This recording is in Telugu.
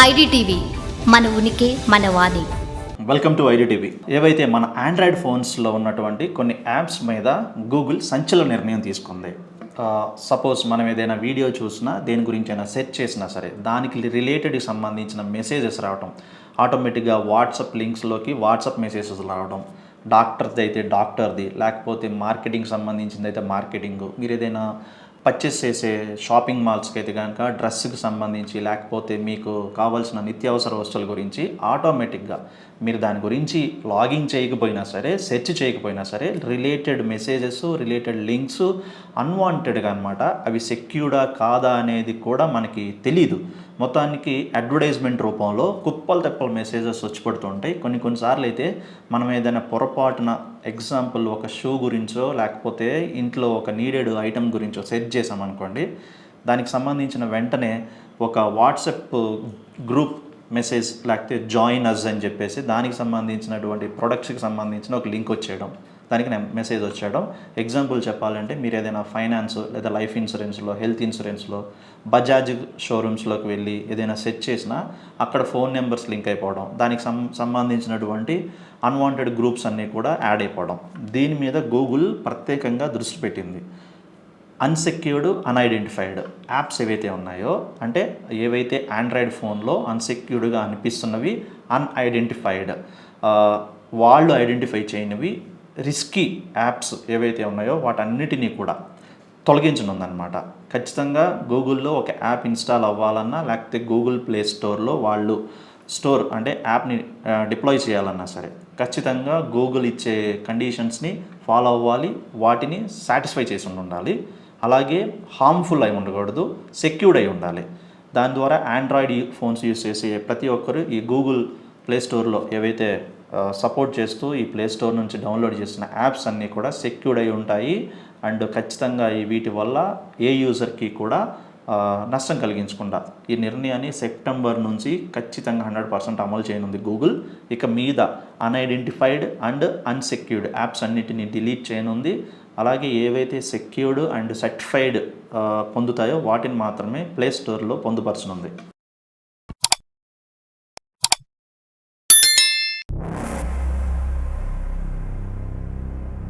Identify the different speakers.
Speaker 1: ఐడిటీవీ మన ఉనికి మన వాణి.
Speaker 2: Welcome to IDTV. ఏవైతే మన ఆండ్రాయిడ్ ఫోన్స్లో ఉన్నటువంటి కొన్ని యాప్స్ మీద గూగుల్ సంచలన నిర్ణయం తీసుకుంది. సపోజ్ మనం ఏదైనా వీడియో చూసినా దేని గురించి అయినా సెర్చ్ చేసినా సరే దానికి రిలేటెడ్కి సంబంధించిన మెసేజెస్ రావడం ఆటోమేటిక్గా వాట్సాప్ లింక్స్లోకి వాట్సాప్ మెసేజెస్ రావడం డాక్టర్ది అయితే డాక్టర్ది లేకపోతే మార్కెటింగ్ సంబంధించింది అయితే మార్కెటింగ్ మీరు ఏదైనా పర్చేస్ చేసే షాపింగ్ మాల్స్కి అయితే కనుక డ్రెస్కి సంబంధించి లేకపోతే మీకు కావాల్సిన నిత్యావసర వస్తువుల గురించి ఆటోమేటిక్గా మీరు దాని గురించి లాగిన్ చేయకపోయినా సరే సెర్చ్ చేయకపోయినా సరే రిలేటెడ్ మెసేజెస్ రిలేటెడ్ లింక్స్ అన్వాంటెడ్గా అనమాట అవి సెక్యూర్డా కాదా అనేది కూడా మనకి తెలీదు. మొత్తానికి అడ్వర్టైజ్మెంట్ రూపంలో కుప్పలు తెప్పల మెసేజెస్ వచ్చి పడుతుంటాయి. కొన్ని కొన్నిసార్లు అయితే మనం ఏదైనా పొరపాటున ఎగ్జాంపుల్ ఒక షూ గురించో లేకపోతే ఇంట్లో ఒక నీడెడ్ ఐటెం గురించో సెట్ చేసామనుకోండి దానికి సంబంధించిన వెంటనే ఒక వాట్సాప్ గ్రూప్ మెసేజ్ లేకపోతే జాయిన్ అస్ అని చెప్పేసి దానికి సంబంధించినటువంటి ప్రొడక్ట్స్కి సంబంధించిన ఒక లింక్ వచ్చేయడం. దానికి నేను మెసేజ్ వచ్చేయడం. ఎగ్జాంపుల్ చెప్పాలంటే మీరు ఏదైనా ఫైనాన్స్ లేదా లైఫ్ ఇన్సూరెన్స్లో హెల్త్ ఇన్సూరెన్స్లో బజాజ్ షోరూమ్స్లోకి వెళ్ళి ఏదైనా సెట్ చేసినా అక్కడ ఫోన్ నెంబర్స్ లింక్ అయిపోవడం. దానికి సం సంబంధించినటువంటి అన్వాంటెడ్ గ్రూప్స్ అన్నీ కూడా యాడ్ అయిపోవడం. దీని మీద గూగుల్ ప్రత్యేకంగా దృష్టి పెట్టింది. అన్సెక్యూర్డ్ అన్ఐడెంటిఫైడ్ యాప్స్ ఏవైతే ఉన్నాయో అంటే ఏవైతే ఆండ్రాయిడ్ ఫోన్లో అన్సెక్యూర్డ్గా అనిపిస్తున్నవి అన్ఐడెంటిఫైడ్ వాళ్ళు ఐడెంటిఫై చేయనివి రిస్కీ యాప్స్ ఏవైతే ఉన్నాయో వాటన్నిటినీ కూడా తొలగించనుందనమాట ఖచ్చితంగా గూగుల్లో ఒక యాప్ ఇన్స్టాల్ అవ్వాలన్నా లేకపోతే గూగుల్ ప్లే స్టోర్లో వాళ్ళు స్టోర్ అంటే యాప్ని డిప్లాయ్ చేయాలన్నా సరే ఖచ్చితంగా గూగుల్ ఇచ్చే కండిషన్స్ని ఫాలో అవ్వాలి వాటిని సాటిస్ఫై చేసి ఉండాలి అలాగే హార్మ్ఫుల్ అయి ఉండకూడదు సెక్యూర్డ్ అయి ఉండాలి. దాని ద్వారా ఆండ్రాయిడ్ ఫోన్స్ యూస్ చేసే ప్రతి ఒక్కరు ఈ గూగుల్ ప్లే స్టోర్లో ఏవైతే సపోర్ట్ చేస్తూ ఈ ప్లే స్టోర్ నుంచి డౌన్లోడ్ చేసిన యాప్స్ అన్నీ కూడా సెక్యూర్డ్ అయి ఉంటాయి. అండ్ ఖచ్చితంగా ఈ వీటి వల్ల ఏ యూజర్కి కూడా నష్టం కలిగించకుండా ఈ నిర్ణయాన్ని సెప్టెంబర్ నుంచి ఖచ్చితంగా హండ్రెడ్ పర్సెంట్ అమలు చేయనుంది గూగుల్ ఇక మీద అన్ఐడెంటిఫైడ్ అండ్ అన్సెక్యూర్డ్ యాప్స్ అన్నిటిని డిలీట్ చేయనుంది. అలాగే ఏవైతే సెక్యూర్డ్ అండ్ సర్టిఫైడ్ పొందుతాయో వాటిని మాత్రమే ప్లే స్టోర్లో పొందుపరచనుంది.